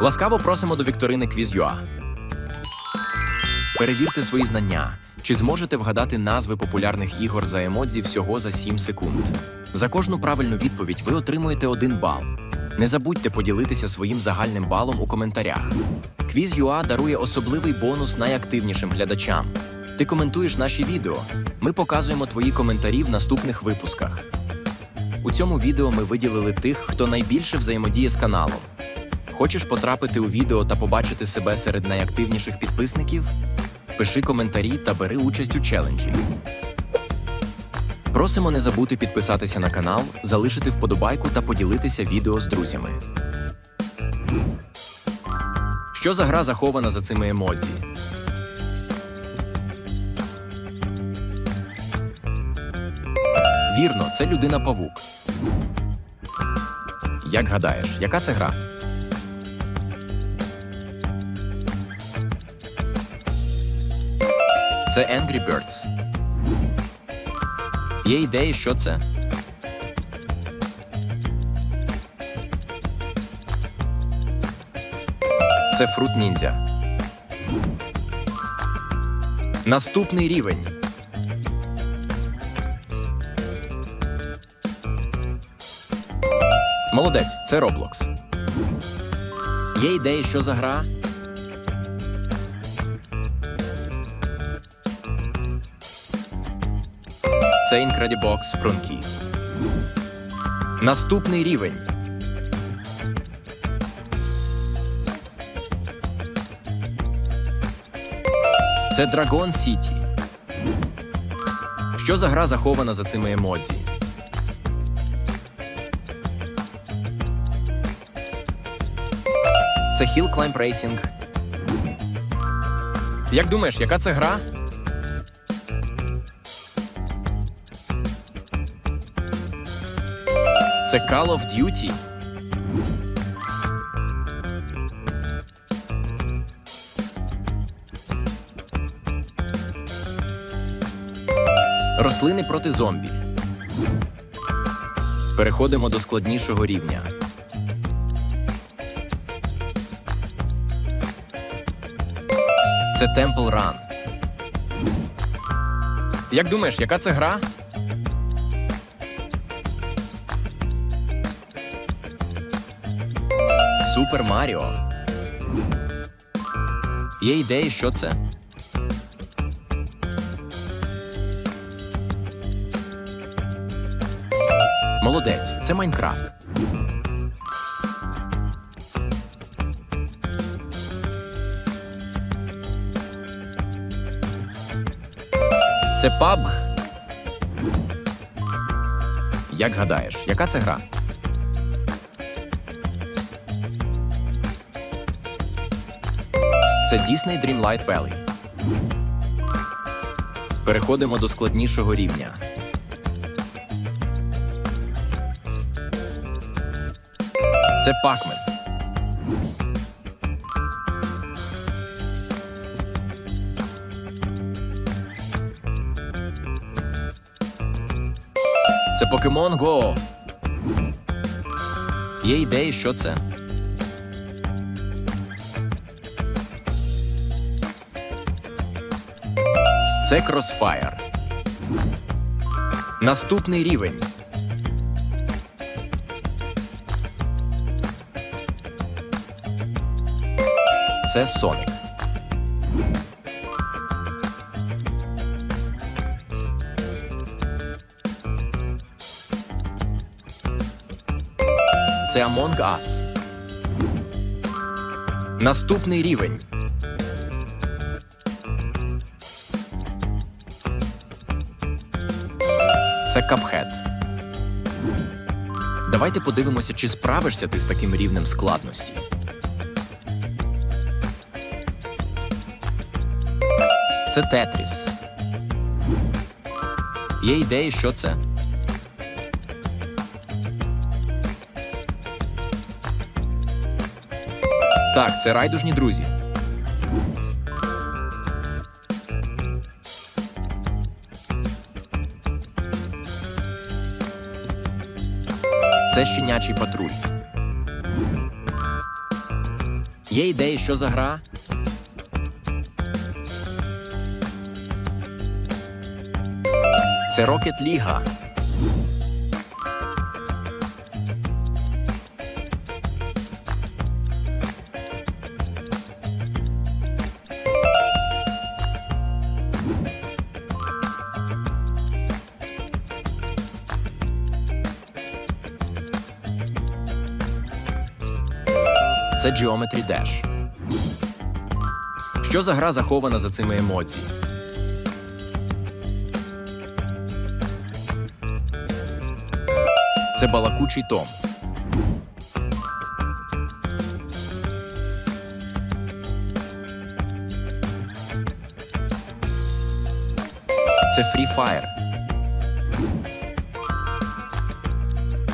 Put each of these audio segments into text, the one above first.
Ласкаво просимо до вікторини Quiz.ua. Перевірте свої знання. Чи зможете вгадати назви популярних ігор за емодзі всього за 7 секунд? За кожну правильну відповідь ви отримуєте один бал. Не забудьте поділитися своїм загальним балом у коментарях. Quiz.ua дарує особливий бонус найактивнішим глядачам. Ти коментуєш наші відео. Ми показуємо твої коментарі в наступних випусках. У цьому відео ми виділили тих, хто найбільше взаємодіє з каналом. Хочеш потрапити у відео та побачити себе серед найактивніших підписників? Пиши коментарі та бери участь у челенджі. Просимо не забути підписатися на канал, залишити вподобайку та поділитися відео з друзями. Що за гра захована за цими емодзі? Вірно, це людина павук. Як гадаєш, яка це гра? Це Angry Birds. Є ідеї, що це? Це Fruit Ninja. Наступний рівень. Молодець, це Roblox. Є ідеї, що за гра? Це Incredibox Sprunky. Наступний рівень. Це Dragon City. Що за гра захована за цими емодзі? Це Hill Climb Racing. Як думаєш, яка це гра? Це Call of Duty. Рослини проти зомбі. Переходимо до складнішого рівня. Це Temple Run. Як думаєш, яка це гра? Супер Маріо. Є ідеї, що це? Молодець, це Майнкрафт. Це PUBG. Як гадаєш, яка це гра? Це Disney Dreamlight Valley. Переходимо до складнішого рівня. Це Pac-Man. Це Pokemon Go. Є ідеї, що це? Це Crossfire. Наступний рівень. Це Sonic. Це Among Us. Наступний рівень. Це Cuphead. Давайте подивимося, чи справишся ти з таким рівнем складності. Це Тетріс. Є ідеї, що це? Так, це райдужні друзі. Це щенячий патруль. Є ідеї, що за гра? Це Рокет Ліга. Це Geometry Dash. Що за гра захована за цими емодзі? Це балакучий Том. Це Free Fire.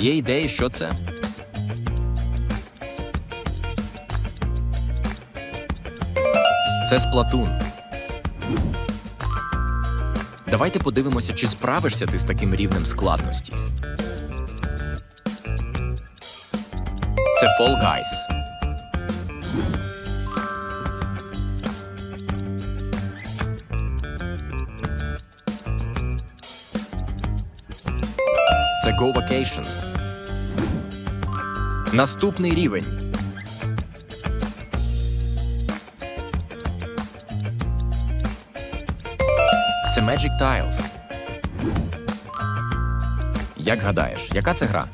Є ідеї, що це? Це Сплатун. Давайте подивимося, чи справишся ти з таким рівнем складності. Це Fall Guys. Це Go Vacation. Наступний рівень. Це Magic Tiles. Як гадаєш, яка це гра?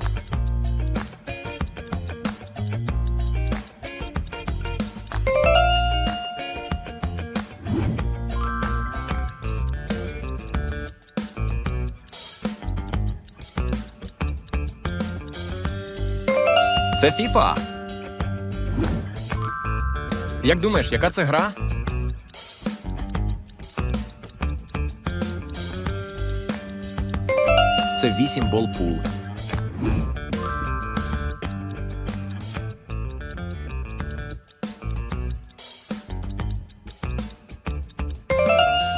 Це FIFA. Як думаєш, яка це гра? Це 8 бол пул.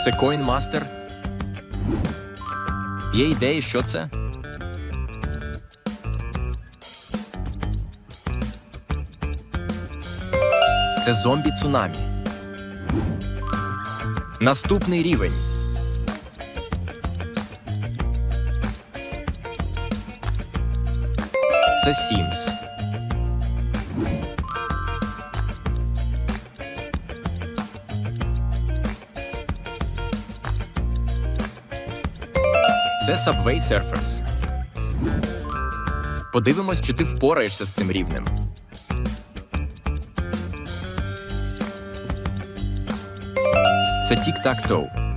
Це Coin Master. Є ідеї, що це? Це зомбі цунамі. Наступний рівень. Це Sims. Це Subway Surfers. Подивимось, чи ти впораєшся з цим рівнем. Це Tic-Tac-Toe.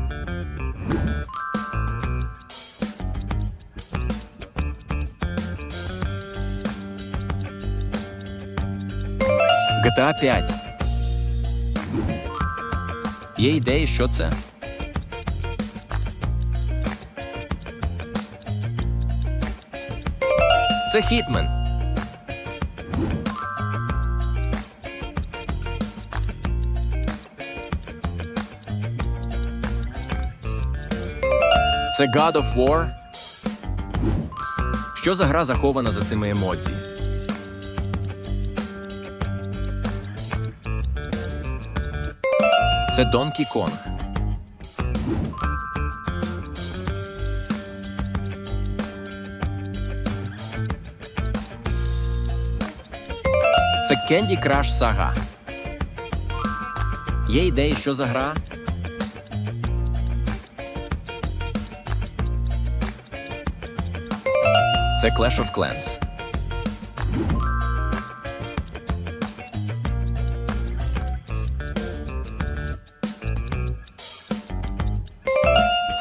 GTA 5. Є ідеї, що це? Це Хітмен. Це God of War. Що за гра захована за цими емодзі? Це Donkey Kong. Це Candy Crush Saga. Є ідеї, що за гра? Це Clash of Clans.